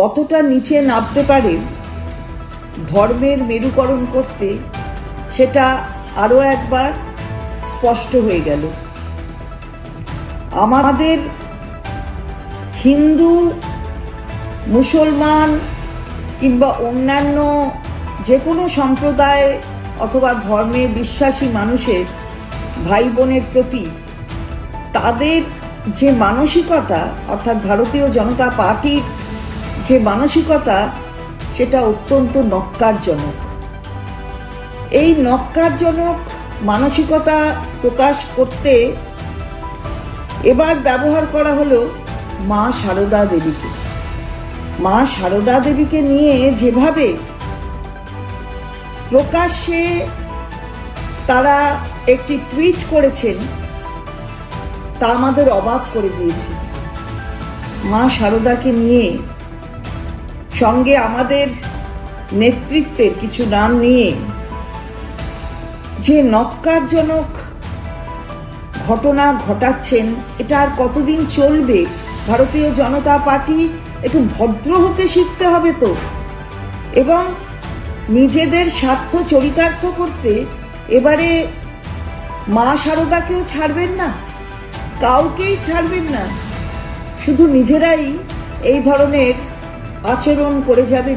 কতটা নিচে নামতে পারে, ধর্মের মেরুকরণ করতে সেটা আরও একবার স্পষ্ট হয়ে গেল। আমাদের হিন্দু, মুসলমান কিংবা অন্যান্য যে কোনো সম্প্রদায় অথবা ধর্মে বিশ্বাসী মানুষের ভাই বোনের প্রতি তাদের যে মানসিকতা, অর্থাৎ ভারতীয় জনতা পার্টির যে মানসিকতা সেটা অত্যন্ত নক্কারজনক এই নক্কারজনক মানসিকতা প্রকাশ করতে এবার ব্যবহার করা হলো মা সারদা দেবীকে। মা সারদা দেবীকে নিয়ে যেভাবে প্রকাশ্যে তারা একটি টুইট করেছেন, তা আমাদের অবাক করে দিয়েছে। মা সারদাকে নিয়ে সঙ্গে আমাদের নেতৃত্বের কিছু নাম নিয়ে যে নক্কারজনক ঘটনা ঘটাচ্ছেন, এটা আর কতদিন চলবে? ভারতীয় জনতা পার্টি একটু ভদ্র হতে শিখতে হবে তো। এবং নিজেদের স্বার্থ চরিতার্থ করতে এবারে মা সারদাকেও ছাড়বেন না? কাউকেই ছাড়বেন না? শুধু নিজেরাই এই ধরনের আচরণ করে যাবে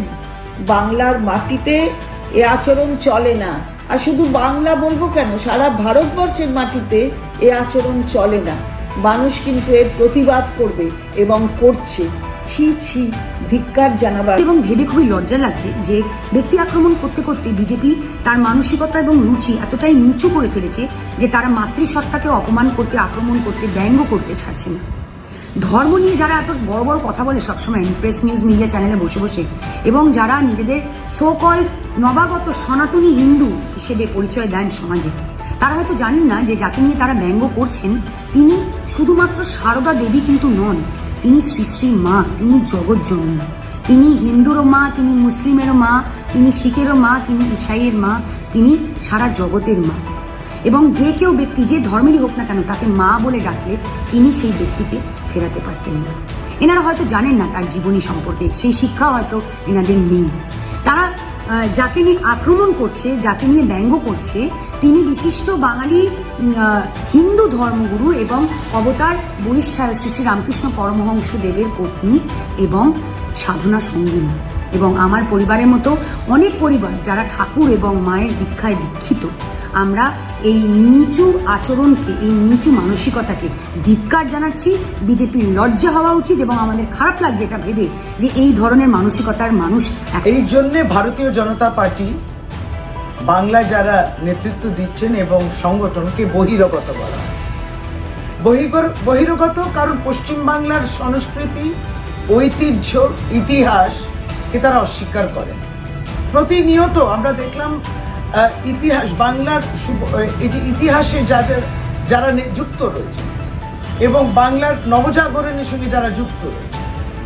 বাংলার মাটিতে, এ আচরণ চলে না। আর শুধু বাংলা বলব কেন? সারা ভারতবর্ষের মাটিতে এ আচরণ চলে না। মানুষ কিন্তু এর প্রতিবাদ করবে এবং করছে। ছি ছি, ধিক্কার জানাবার। এবং ভেবে খুবই লজ্জা লাগছে যে ব্যক্তি আক্রমণ করতে করতে বিজেপি তার মানসিকতা এবং রুচি এতটাই নিচু করে ফেলেছে যে তারা মাতৃসত্তাকে অপমান করতে, আক্রমণ করতে, ব্যঙ্গ করতে ছাড়ছে না। ধর্ম নিয়ে যারা এত বড় বড় কথা বলে সবসময় প্রেস নিউজ মিডিয়া চ্যানেলে বসে বসে, এবং যারা নিজেদের সোকল নবাগত সনাতনী হিন্দু হিসেবে পরিচয় দেন সমাজে, তারা হয়তো জানেন না যে যাকে নিয়ে তারা ব্যঙ্গ করছেন, তিনি শুধুমাত্র সারদা দেবী কিন্তু নন, তিনি শ্রী শ্রী মা, তিনি জগৎ জননী। তিনি হিন্দুরও মা, তিনি মুসলিমেরও মা, তিনি শিখেরও মা, তিনি ইসাইয়ের মা, তিনি সারা জগতের মা। এবং যে কেউ ব্যক্তি যে ধর্মেরই হোক না কেন তাকে মা বলে ডাকলে তিনি সেই ব্যক্তিকে ফেরাতে পারতেন না। এনারা হয়তো জানেন না তার জীবনী সম্পর্কে, সেই শিক্ষা হয়তো এনাদের নেই। তারা যাকে নিয়ে আক্রমণ করছে, যাকে নিয়ে ব্যঙ্গ করছে, তিনি বিশিষ্ট বাঙালি হিন্দু ধর্মগুরু এবং অবতার বরিষ্ঠায় শ্রী শ্রী রামকৃষ্ণ পরমহংস দেবের পত্নী এবং সাধনা সঙ্গিনী। এবং আমার পরিবারের মতো অনেক পরিবার যারা ঠাকুর এবং মায়ের দীক্ষায় দীক্ষিত আমরা এই নিচু আচরণকে, এই নিচু মানসিকতাকে ধিক্কার জানাচ্ছি বিজেপির লজ্জা হওয়া উচিত এবং আমাদের খারাপ লাগছে এটা ভেবে যে এই ধরনের মানসিকতার মানুষ এই জন্যে ভারতীয় জনতা পার্টি বাংলা যারা নেতৃত্ব দিচ্ছেন এবং সংগঠনকে বহিরগত বলা। বহিরগত কারণ পশ্চিম বাংলার সংস্কৃতি, ঐতিহ্য, ইতিহাসকে তারা অস্বীকার করেন প্রতিনিয়ত আমরা দেখলাম ইতিহাস, বাংলার এই যে ইতিহাসে যাদের, যারা যুক্ত রয়েছে, এবং বাংলার নবজাগরণের সঙ্গে যারা যুক্ত রয়েছে,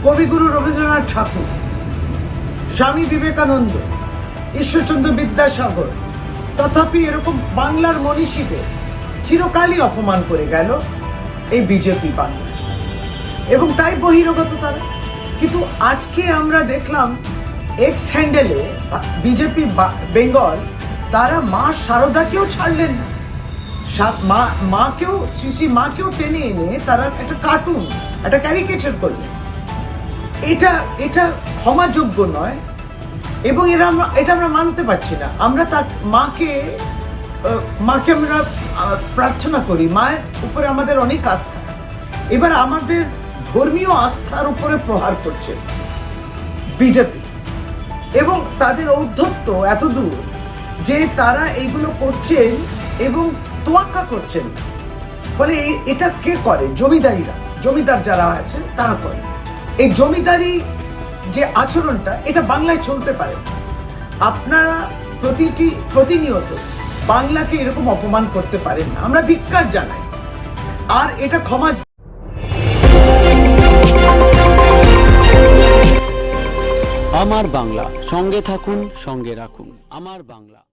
কবিগুরু রবীন্দ্রনাথ ঠাকুর, স্বামী বিবেকানন্দ, ঈশ্বরচন্দ্র বিদ্যাসাগর, তথাপি এরকম বাংলার মনীষীদের চিরকালই অপমান করে গেল এই বিজেপি বাংলা। এবং তাই বহিরগত তারা। কিন্তু আজকে আমরা দেখলাম এক্স হ্যান্ডেলে বিজেপি বেঙ্গল তারা মা শারদাকেও ছাড়লেন না। মা মাকেও শ্রী শ্রী মাকেও টেনে এনে তারা একটা কার্টুন একটা ক্যারিকেচার করলেন। এটা এটা ক্ষমাযোগ্য নয় এবং এরা আমরা এটা আমরা মানতে পারছি না। আমরা তার মাকে মাকে আমরা প্রার্থনা করি, মায়ের উপরে আমাদের অনেক আস্থা। এবার আমাদের ধর্মীয় আস্থার উপরে প্রহার করছে বিজেপি। এবং তাদের ঔদ্ধত্য এত দূর যে তারা এইগুলো করছেন এবং তোয়াক্কা করছেন। ফলে এটা কে করে? জমিদারিরা। জমিদার যারা আছেন, তারা করে। এই জমিদারি যে আচরণটা, এটা বাংলায় চলতে পারে। আপনারা প্রতিটি, প্রতিনিয়ত বাংলাকে এরকম অপমান করতে পারেন না। আমরা ধিক্কার জানাই। আর এটা ক্ষমা আমার বাংলা। সঙ্গে থাকুন, সঙ্গে রাখুন। আমার বাংলা।